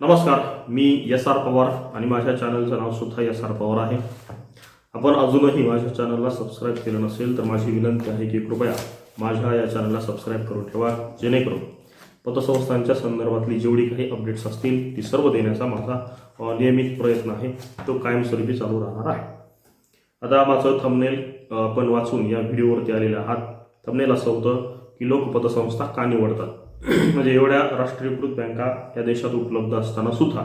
नमस्कार मी S R Pawar आणि माझ्या चॅनलचं नाव सुद्धा एस आर पवार आहे. आपण अजूनही माझ्या चॅनलला सबस्क्राईब केलं नसेल तर माझी विनंती आहे की कृपया माझ्या या चॅनलला सबस्क्राईब करून ठेवा जेणेकरून पतसंस्थांच्या संदर्भातली जेवढी काही अपडेट्स असतील ती सर्व देण्याचा माझा नियमित प्रयत्न आहे. तो कायमस्वरूपी चालू राहणार आहे. आता माझं थंबनेल आपण वाचून या व्हिडिओवरती आलेले आहात. थंबनेल असं होतं की लोक पतसंस्था का निवडतात? म्हणजे एवढ्या राष्ट्रीयकृत बँका या देशात उपलब्ध असताना सुद्धा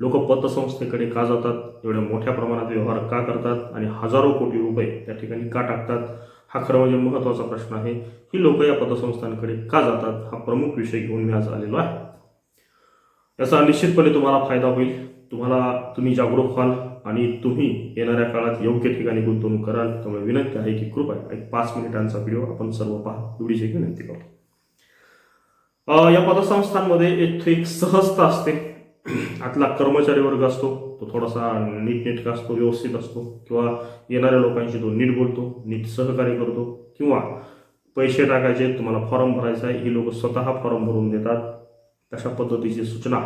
लोक पतसंस्थेकडे का जातात? एवढ्या मोठ्या प्रमाणात व्यवहार का करतात? आणि हजारो कोटी रुपये त्या ठिकाणी का टाकतात? हा खरं म्हणजे महत्त्वाचा प्रश्न आहे. ही लोक या पतसंस्थांकडे का जातात? हा प्रमुख विषय घेऊन मी आज आलेलो आहे. याचा निश्चितपणे तुम्हाला फायदा होईल. तुम्हाला तुम्ही जागरूक व्हाल आणि तुम्ही येणाऱ्या काळात योग्य ठिकाणी गुंतवणूक कराल. त्यामुळे विनंती आहे की कृपया एक पाच मिनिटांचा व्हिडिओ आपण सर्व पहा. एवढीच एक विनंती करू या पदसंस्थांमध्ये एक एक सहजता असते. आतला कर्मचारी वर्ग असतो तो थोडासा नीटनेटका असतो व्यवस्थित असतो किंवा येणाऱ्या लोकांशी तो नीट बोलतो नीट सहकार्य करतो किंवा पैसे टाकायचे तुम्हाला फॉर्म भरायचा आहे ही लोक स्वतः फॉर्म भरून देतात. तशा पद्धतीची सूचना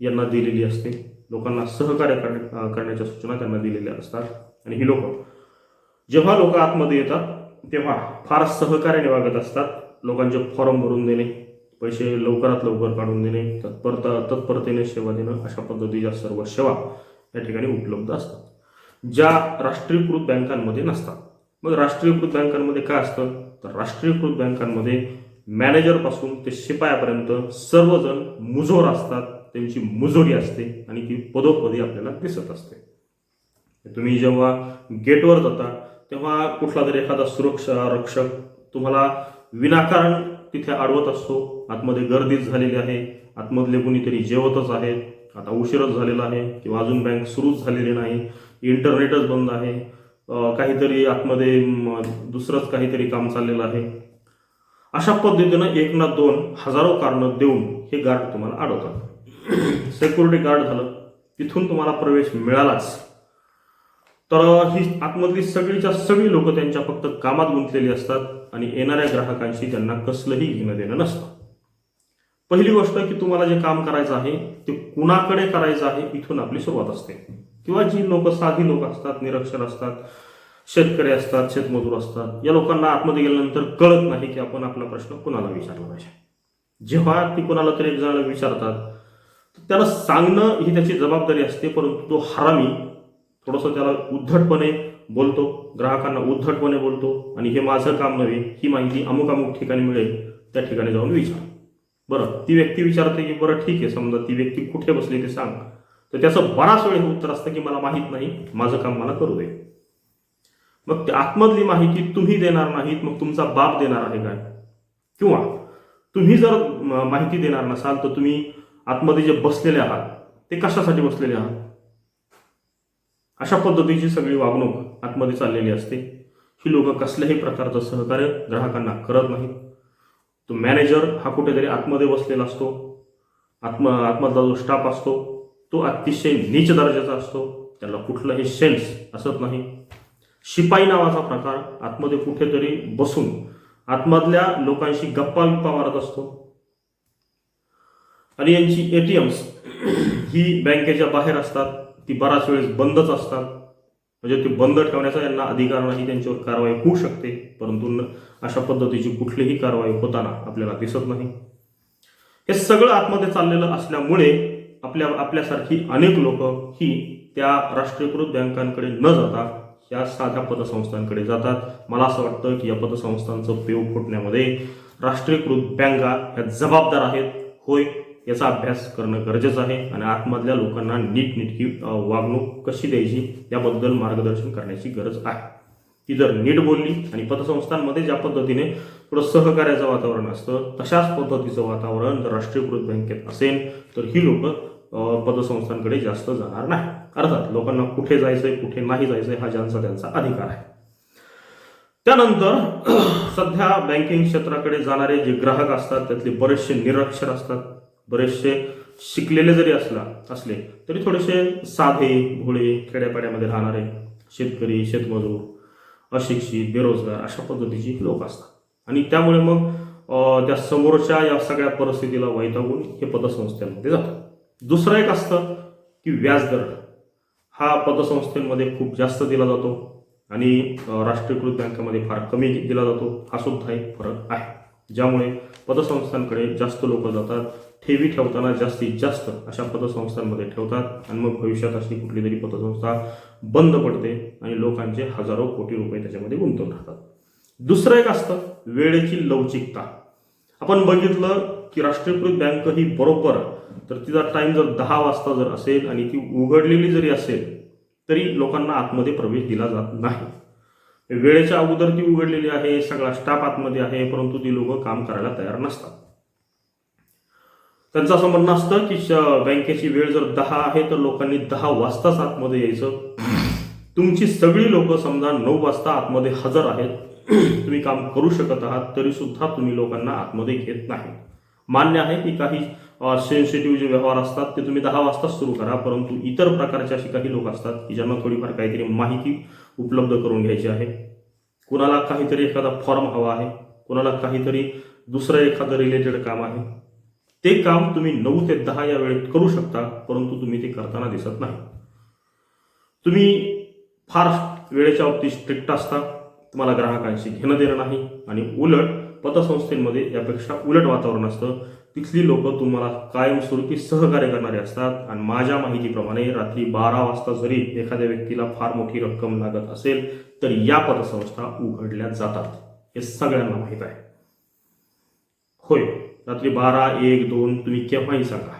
यांना दिलेली असते. लोकांना सहकार्य करण्याच्या सूचना त्यांना दिलेल्या असतात. आणि ही लोक जेव्हा लोक आतमध्ये येतात तेव्हा फार सहकार्याने वागत असतात. लोकांचे फॉर्म भरून देणे पैसे लवकरात लवकर काढून देणे तत्परता तत्परतेने सेवा देणं अशा पद्धतीच्या सर्व सेवा या ठिकाणी उपलब्ध असतात. ज्या राष्ट्रीयकृत बँकांमध्ये नसतात. मग राष्ट्रीयकृत बँकांमध्ये काय असतं? तर राष्ट्रीयकृत बँकांमध्ये मॅनेजरपासून ते शिपायापर्यंत सर्वजण मुजोर असतात त्यांची मुजोरी असते आणि ती पदोपदी आपल्याला दिसत असते. तुम्ही जेव्हा गेटवर जाता तेव्हा कुठला तरी एखादा सुरक्षा रक्षक तुम्हाला विनाकारण तिथे अडवत असतो. आतमध्ये गर्दीच झालेली आहे. आतमधले कुणीतरी जेवतच आहेत. आता उशीरच झालेला आहे किंवा अजून बँक सुरूच झालेली नाही. इंटरनेटच बंद आहे. काहीतरी आतमध्ये दुसरंच काहीतरी काम चाललेलं आहे. अशा पद्धतीनं एक ना दोन हजारो कारणं देऊन हे गार्ड तुम्हाला अडवतात सेक्युरिटी गार्ड झालं. तिथून तुम्हाला प्रवेश मिळालाच. तर ही आतमधली सगळीच्या सगळी लोक त्यांच्या फक्त कामात गुंतलेली असतात आणि येणाऱ्या ग्राहकांशी त्यांना कसलंही घेणं देणं नसतं. पहिली गोष्ट की तुम्हाला जे काम करायचं आहे ते कुणाकडे करायचं आहे इथून आपली सुरुवात असते. किंवा जी लोक साधी लोक असतात निरक्षर असतात शेतकरी असतात शेतमजूर असतात या लोकांना आतमध्ये गेल्यानंतर कळत नाही की आपण आपला प्रश्न कुणाला विचारला पाहिजे. जेव्हा ती कुणाला तरी एक जणाला विचारतात त्याला सांगणं ही त्याची जबाबदारी असते परंतु तो हरामी थोडंसं त्याला उद्धटपणे बोलतो. ग्राहकांना उद्धटपणे बोलतो. आणि हे माझं काम नव्हे ही माहिती अमुक अमुक ठिकाणी मिळेल त्या ठिकाणी जाऊन विचार. बरं ती व्यक्ती विचारते की बरं ठीक आहे समजा ती व्यक्ती कुठे बसली ते सांग. तर त्याचं बराच वेळ हे उत्तर असतं की मला माहीत नाही माझं काम मला करू दे. मग ते आतमधली माहिती तुम्ही देणार नाहीत मग तुमचा बाप देणार आहे काय? किंवा तुम्ही जर माहिती देणार नसाल तर तुम्ही आतमध्ये जे बसलेले आहात ते कशासाठी बसलेले आहात? अशा पद्धतीची सगळी वागणूक आतमध्ये चाललेली असते. ही लोक कसल्याही प्रकारचं सहकार्य ग्राहकांना करत नाहीत. तो मॅनेजर हा कुठेतरी आतमध्ये बसलेला असतो. आत्म आतमधला जो स्टाफ असतो तो अतिशय नीच दर्जाचा असतो. त्याला कुठलंही सेन्स असत नाही. शिपाई नावाचा प्रकार आतमध्ये कुठेतरी बसून आतमधल्या लोकांशी गप्पा विप्पा मारत असतो. आणि यांची एटीएम्स ही बँकेच्या बाहेर असतात. ती बराच वेळेस बंदच असतात. म्हणजे ते बंद ठेवण्याचा यांना अधिकार नाही त्यांच्यावर कारवाई होऊ शकते. परंतु अशा पद्धतीची कुठलीही कारवाई होताना आपल्याला दिसत नाही. हे सगळं आतमध्ये चाललेलं असल्यामुळे आपल्या आपल्यासारखी अनेक लोक ही त्या राष्ट्रीयकृत बँकांकडे न जाता या साध्या पतसंस्थांकडे जातात. मला असं वाटतं की या पतसंस्थांचं पेव फुटण्यामध्ये राष्ट्रीयकृत बँका ह्या जबाबदार आहेत. होय याचा अभ्यास करणं गरजेचं आहे आणि आतमधल्या लोकांना नीटनेटकी वागणूक कशी द्यायची याबद्दल मार्गदर्शन करण्याची गरज आहे. ती जर नीट बोलली आणि पतसंस्थांमध्ये ज्या पद्धतीने थोडं सहकार्याचं वातावरण असतं तशाच पद्धतीचं वातावरण जर राष्ट्रीयकृत बँकेत असेल तर ही लोक पतसंस्थांकडे जास्त जाणार नाही. अर्थात लोकांना कुठे जायचंय कुठे नाही जायचंय हा ज्यांचा त्यांचा अधिकार आहे. त्यानंतर सध्या बँकिंग क्षेत्राकडे जाणारे जे ग्राहक असतात त्यातले बरेचसे निरक्षर असतात. बरेचसे शिकलेले जरी असला असले तरी थोडेसे साधे भोळे खेड्यापाड्यामध्ये राहणारे शेतकरी शेतमजूर अशिक्षित बेरोजगार अशा पद्धतीची लोक असतात. आणि त्यामुळे मग त्या समोरच्या या सगळ्या परिस्थितीला वैतागून हे पतसंस्थांमध्ये जातात. दुसरं एक असतं की व्याजदर. हा पतसंस्थेमध्ये खूप जास्त दिला जातो आणि राष्ट्रीयकृत बँकामध्ये फार कमी दिला जातो. हा सुद्धा एक फरक आहे. ज्यामुळे पतसंस्थांकडे जास्त लोक जातात ठेवी ठेवताना जास्तीत जास्त अशा पतसंस्थांमध्ये ठेवतात आणि मग भविष्यात अशी कुठली तरी पतसंस्था बंद पडते आणि लोकांचे हजारो कोटी रुपये त्याच्यामध्ये गुंतवून राहतात. दुसरं एक असतं वेळेची लवचिकता. आपण बघितलं की राष्ट्रीयकृत बँक ही बरोबर तर तिचा टाइम जर दहा वाजता जर असेल आणि ती उघडलेली जरी असेल तरी लोकांना आतमध्ये प्रवेश दिला जात नाही. वेळेच्या अगोदर ती उघडलेली आहे सगळा स्टाफ आतमध्ये आहे परंतु ती लोक काम करायला तयार नसतात. त्यांचं असं म्हणणं असतं की श- बँकेची वेळ जर दहा आहे तर लोकांनी दहा वाजताच आतमध्ये यायचं. तुमची सगळी लोक समजा नऊ वाजता आतमध्ये हजर आहेत. तुम्ही काम करू शकत आहात तरी सुद्धा तुम्ही लोकांना आतमध्ये घेत नाही. मान्य आहे की काही सेन्सिटिव्ह जे व्यवहार असतात ते तुम्ही दहा वाजताच सुरू करा परंतु इतर प्रकारचे असे काही लोक असतात की ज्यांना थोडीफार काहीतरी माहिती उपलब्ध करून घ्यायची आहे. कुणाला काहीतरी एखादा फॉर्म हवा आहे कुणाला काहीतरी दुसरं एखादं रिलेटेड काम आहे. ते काम तुम्ही नऊ ते दहा या वेळेत करू शकता परंतु तुम्ही ते करताना दिसत नाही. तुम्ही फार वेळेच्या बाबतीत स्ट्रिक्ट असता तुम्हाला ग्राहकांशी घेणं देणं नाही आणि उलट पतसंस्थेमध्ये यापेक्षा उलट वातावरण असतं. तिथली लोक तुम्हाला कायमस्वरूपी सहकार्य करणारे असतात आणि माझ्या माहितीप्रमाणे रात्री बारा वाजता जरी एखाद्या व्यक्तीला फार मोठी रक्कम लागत असेल तर या पतसंस्था उघडल्या जातात. हे सगळ्यांना माहीत आहे. होय. रात्री बारा एक दोन तुम्ही केव्हाही सांगा.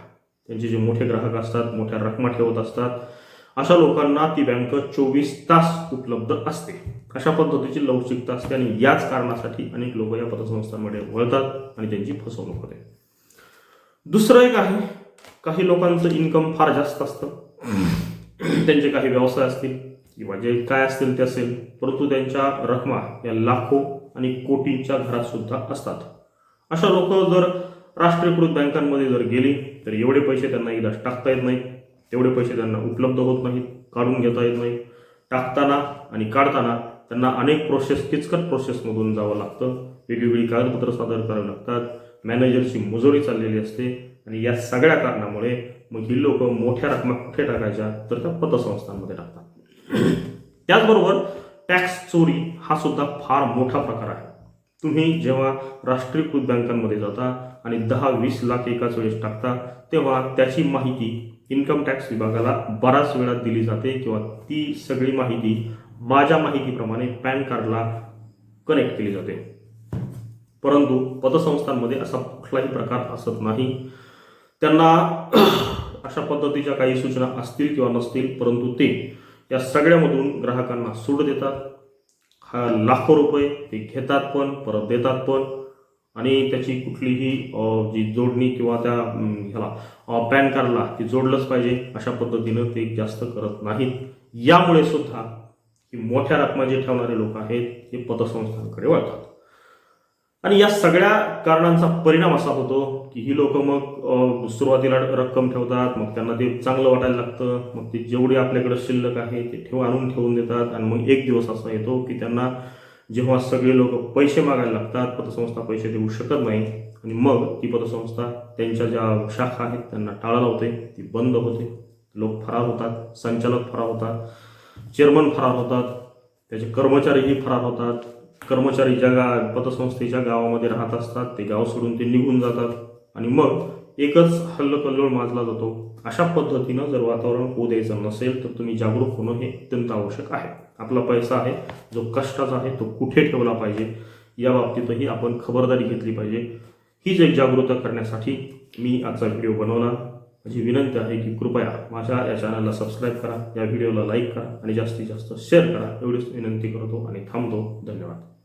त्यांचे जे मोठे ग्राहक असतात मोठ्या रकमा ठेवत असतात अशा लोकांना ती बँक चोवीस तास उपलब्ध असते. अशा पद्धतीची लवचिकता असते आणि याच कारणासाठी अनेक लोक या पतसंस्थांमध्ये वळतात आणि त्यांची फसवणूक होते. दुसरं एक आहे काही लोकांचं इन्कम फार जास्त असतं. त्यांचे काही व्यवसाय असतील किंवा जे काय असतील ते असेल परंतु त्यांच्या रकमा या लाखो आणि कोटींच्या घरात सुद्धा असतात. अशा लोक जर राष्ट्रीयकृत बँकांमध्ये जर गेली तर एवढे पैसे त्यांना एकदा टाकता येत नाहीत. तेवढे पैसे त्यांना उपलब्ध होत नाहीत काढून घेता येत नाही टाकताना आणि काढताना त्यांना अनेक प्रोसेस किचकट प्रोसेसमधून जावं लागतं. वेगवेगळी कागदपत्र सादर करावी लागतात. मॅनेजरची मुजोरी चाललेली असते. आणि या सगळ्या कारणामुळे मग ही लोक मोठ्या रकमा कुठे टाकायच्या? तर त्या पतसंस्थांमध्ये टाकतात. त्याचबरोबर टॅक्स चोरी हा सुद्धा फार मोठा प्रकार आहे. तुम्ही जेव्हा राष्ट्रीयकृत बँकांमध्ये जाता आणि दहा वीस लाख एकाच वेळेस टाकता तेव्हा त्याची माहिती इन्कम टॅक्स विभागाला बराच वेळात दिली जाते किंवा ती सगळी माहिती माझ्या माहितीप्रमाणे पॅन कार्डला कनेक्ट केली जाते. परंतु पतसंस्थांमध्ये असा कुठलाही प्रकार असत नाही. त्यांना अशा पद्धतीच्या काही सूचना असतील किंवा नसतील परंतु ते या सगळ्यामधून ग्राहकांना सूट देतात. हा लाखो रुपये ते घेतात पण परत देतात पण. आणि त्याची कुठलीही जी जोडणी किंवा त्या ह्याला पॅन कार्डला ती जोडलंच पाहिजे अशा पद्धतीनं ते जास्त करत नाहीत. यामुळे सुद्धा की मोठ्या रकमा जे ठेवणारे लोक आहेत ते पतसंस्थांकडे वळतात. आणि या सगळ्या कारणांचा परिणाम असा होतो की ही लोक मग सुरुवातीला रक्कम ठेवतात मग त्यांना ते चांगलं वाटायला लागतं मग ते जेवढे आपल्याकडे शिल्लक आहे ते ठेव आणून ठेवून देतात आणि मग एक दिवस असा येतो की त्यांना जेव्हा सगळे लोक पैसे मागायला लागतात पतसंस्था पैसे देऊ शकत नाही आणि मग ती पतसंस्था त्यांच्या ज्या शाखा आहेत त्यांना टाळा लावते ती बंद होते. लोक फरार होतात संचालक फरार होतात चेअरमन फरार होतात त्याचे कर्मचारीही फरार होतात कर्मचारी ज्या गा पतसंस्थेच्या गावामध्ये राहत असतात ते गाव सोडून ते निघून जातात. आणि मग एकच हल्लकल्लोळ माजला जातो. अशा पद्धतीनं जर वातावरण होऊ द्यायचं नसेल तर तुम्ही जागरूक होणं हे अत्यंत आवश्यक आहे. आपला पैसा आहे जो कष्टाचा आहे तो कुठे ठेवला पाहिजे? या बाबतीतही आपण खबरदारी घेतली पाहिजे. हीच एक जागरूकता करण्यासाठी मी आजचा व्हिडिओ बनवला. माझी विनंती आहे की कृपया माझ्या या चॅनलला सबस्क्राईब करा या व्हिडिओला लाईक करा आणि जास्तीत जास्त शेअर करा. एवढीच विनंती करतो आणि थांबतो. धन्यवाद.